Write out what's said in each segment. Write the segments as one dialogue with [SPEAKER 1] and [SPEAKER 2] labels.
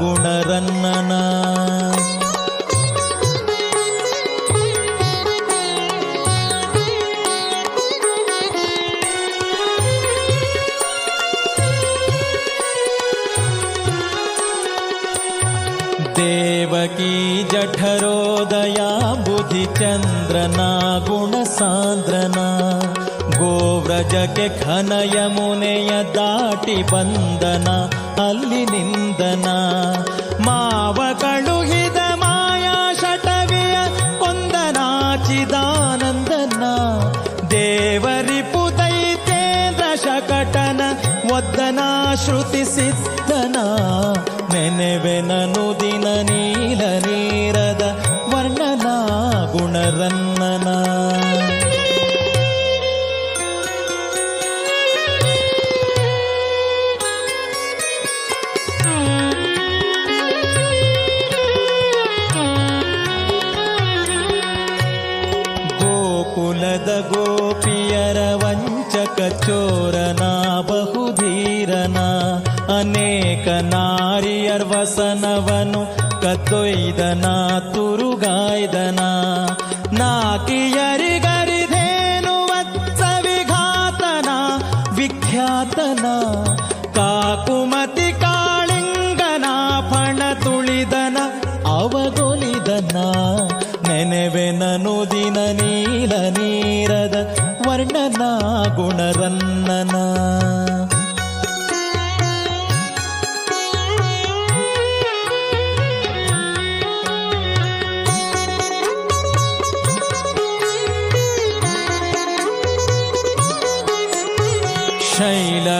[SPEAKER 1] गुणरन्न देवकीजठरोदया बुधिचन्द्रना गुणसान्द्रना गोव्रजगनयमुनयदािवन्दना ಅಲ್ಲಿ ನಿಂದನ. ಮಾವ ಕಳುಹಿದ ಮಾಯಾ ಶಟವಿಯ ಕೊಂದನಾಚಿದಾನಂದನ ದೇವರಿ ದೈತೇಂದ್ರ ಶಕಟನ ಒದ್ದನ ಶ್ರುತಿ ಸಿದ್ಧನ. ನೆನೆವೆನನು ಚೋರನ ಬಹುಧೀರನ ಅನೇಕ ನಾರಿಯರ್ ವಸನವನು ಕತ್ತೊಯ್ದನ ತುರುಗಾಯ್ದನ ನಾಕಿಯರಿಗರಿಧೇನು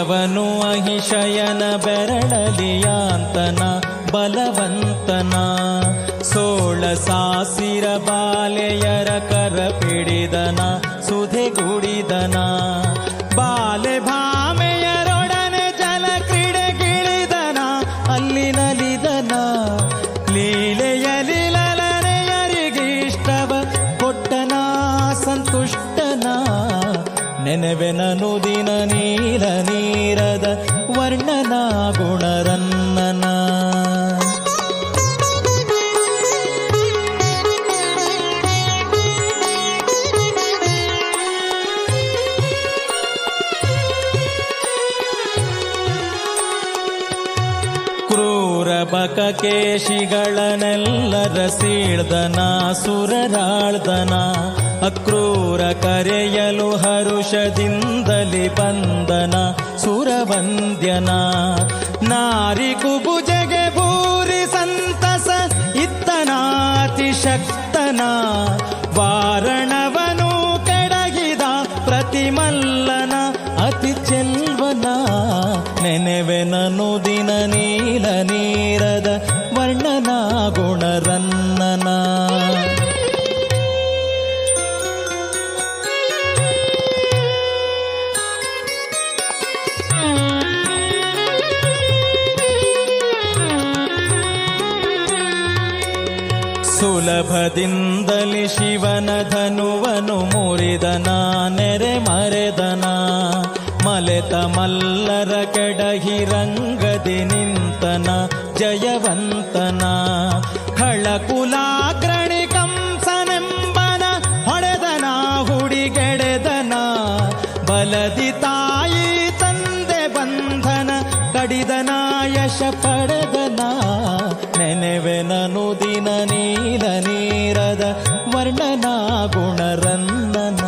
[SPEAKER 1] ಶೈಲವನು ಅಹಿಶಯನ ಬೆರಳಲಿಯಾಂತನ ಬಲವಂತನ. ಸೋಳ ಸಾಸಿರ ಬಾಲೆಯರ ಕರ ಪಿಡಿದನ ಸುಧೆಗುಡಿದನ ಬಾಲೆ ಭಾಮೆಯರೊಡನೆ ಜಲ ಕ್ರೀಡೆಗಿಳಿದನ ಅಲ್ಲಿ ನಲಿದನ. ಲೀಲೆಯಲಿ ಲಲನೆಯರಿಗಿಷ್ಟವ, ಕೊಟ್ಟನ, ಸಂತುಷ್ಟನ. ನೆನೆವೆನನು ದಿನ ನೀಲ ನೀರದ ವರ್ಣನ ಗುಣರನ್ನನ. ಕೇಶಿಗಳನ್ನೆಲ್ಲರ ಸೀಳ್ದನ ಸುರರಾಳ್ದನ. ಅಕ್ರೂರ ಕರೆಯಲು ಹರುಷದಿಂದಲಿ ಬಂದನ ಸುರವಂದ್ಯನ. ನಾರಿ ಕುಬುಜಗೆ ಭೂರಿ ಸಂತಸ ಇತ್ತನಾತಿ ಶಕ್ತನ. ವಾರಣವನು ಕೆಡಗಿದ ಪ್ರತಿಮಲ್ಲನ ಅತಿ ಚೆಲ್ವನ. ನೆನೆವೆನನು ದಿನ ನೀಲ ನೀರದ ವರ್ಣನ ಗುಣರನ್ನನ ಸುಲಭದಿಂದಲಿ ಶಿವನ ಧನುವನು ಮುರಿದನ ನೆರೆ ಮರೆದನ. ಮಲೆತ ಮಲ್ಲರ ಕೆಡಹಿರಂಗದಿ ನಿಂತನ, ಜಯವಂತನ. ಖಳಕುಲಾಗ್ರಣಿ ಕಂಸನೆಂಬನ, ಹೊಡೆದನ, ಹುಡಿಗೆಡೆದನ. ಬಲದಿ ತಾಯಿ ತಂದೆ ಬಂಧನ ಕಡಿದನ ಯಶ ಪಡೆದನ ವರ್ಣನ ಗುಣರನ್ನನ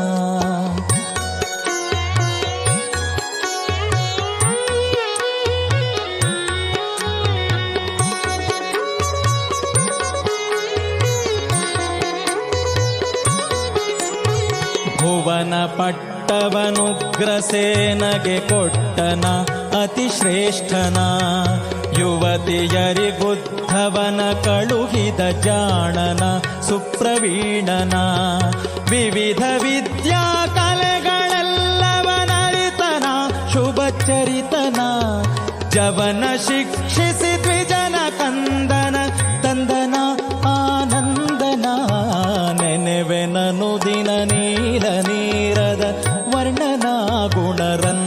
[SPEAKER 1] ಭುವನ ಪಟ್ಟವನುಗ್ರಸೇನಗೆ ಕೊಟ್ಟನ ಅತಿ ಶ್ರೇಷ್ಠನ ಯುವತಿಯರಿಗುದ್ಧವನ ಕಳುಹಿದ ಜಾಣನ, ಸುಪ್ರವೀಣನ. ವಿವಿಧ ವಿದ್ಯಾ ಕಲೆಗಳೆಲ್ಲವನರಿತನ ಶುಭ ಚರಿತನ ಜವನ ಶಿಕ್ಷಿಸಿ ದ್ವಿಜನ ಕಂದನ, ತಂದನ ಆನಂದನ. ನೆನೆವೆನನು ದಿನ ನೀಲ ನೀರದ ವರ್ಣನ ಗುಣರನ್ನನ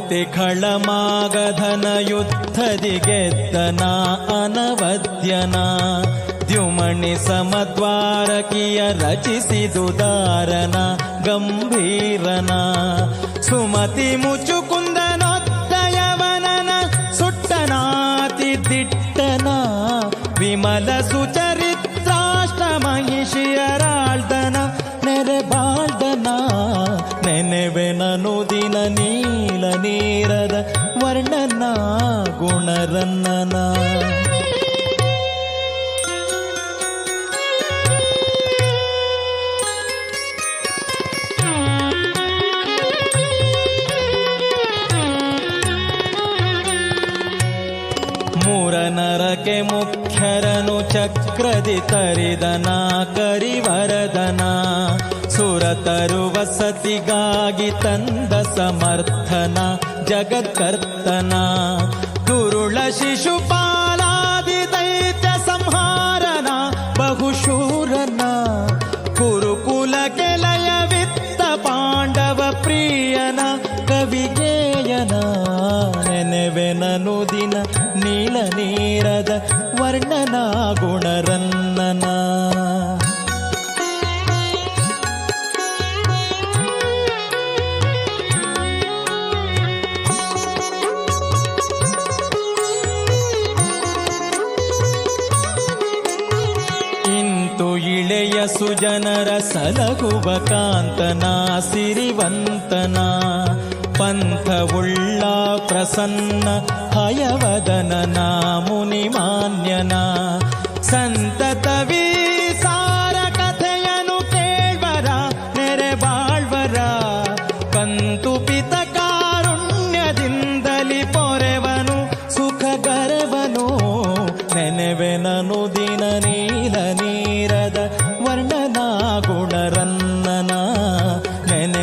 [SPEAKER 1] ಸುಮತಿ ಖಳಮಾಗಧನ ಯುದ್ಧದಿ ಗೆದ್ದನ ಅನವದ್ಯನ ದ್ಯುಮಣಿ ಸಮದ್ವಾರಕಿಯ ರಚಿಸಿದುದಾರನ ಗಂಭೀರನ. ಸುಮತಿ ಮುಚುಕುಂದನೊತ್ತಯವನನ ಸುಟ್ಟನಾತಿ ದಿಟ್ಟನ ವಿಮಲ ಸುಚರಿತ್ರಾಷ್ಟ ಮಹಿಷಿಯರಾಳ್ದನ ನೆರೆ ಬಾಳ್ದನ ನೆನೆವೆನನು ದಿನ ಗುಣರನ್ನನ ಮೂರನರಕೆ ಮುಖ್ಯರನು ಚಕ್ರದಿ ತರಿದನ ಕರಿವರದನ ಸುರತರು ವಸತಿಗಾಗಿ ತಂದ ಸಮರ್ಥನ ಜಗತ್ಕರ್ತನ. शिशुपालादि दैत्य संहारना बहुशूरना कुरुकुल के ಸುಜನರ ಸಲಹುವ ಕಾಂತನ ಸಿರಿವಂತನ ಪಂಥವುಳ್ಳ ಪ್ರಸನ್ನ ಹಯವದನನ ಮುನಿಮಾನ್ಯನ ಸಂತತವೀ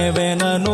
[SPEAKER 1] ನೆನೆವೆನನು